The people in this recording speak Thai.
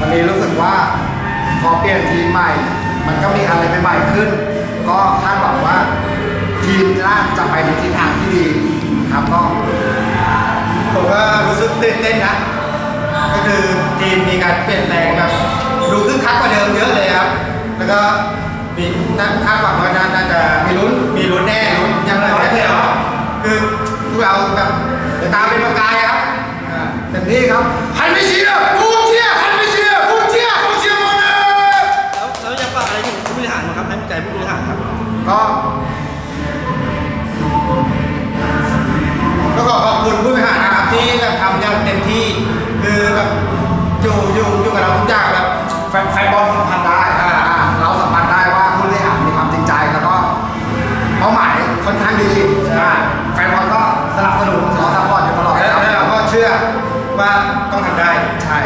วันนี้รู้สึกว่าพอเปลี่ยนทีมใหม่ มันก็มีอะไรใหม่ๆขึ้น ก็คาดหวังว่าทีมน่าจะไปในทิศทางที่ดีครับก็ผมก็รู้สึกตื่นเต้นนะ ก็คือทีมมีการเปลี่ยนแปลงแบบดูคึกคักกว่าเดิมเยอะเลยครับ แล้วก็มีน่าคาดหวังว่าน่าจะมีลุ้นมีลุ้นแน่ลุ้นยังน้อยเลยเหรอคือพวกเราแบบตามเป็นประกายครับ พื้นฐาครับ ก็ก็ขอขอบคุณผู้บริหารนะครับที่แบบทำอย่างเต็มที่ คือแบบอยู่อยู่อยู่กับเราทุกอย่างแบบแฟนบอลสัมพันธ์ได้อ่าอ่าเราสัมพันธ์ได้ว่าผู้บริหารมีความจริงใจแล้วก็เป้าหมายค่อนข้างดีอ่แฟนบอลก็สนับสนุนขอซัพพอร์อยู่ตลอดแล้วเราก็เชื่อว่าต้องทำได้ใช่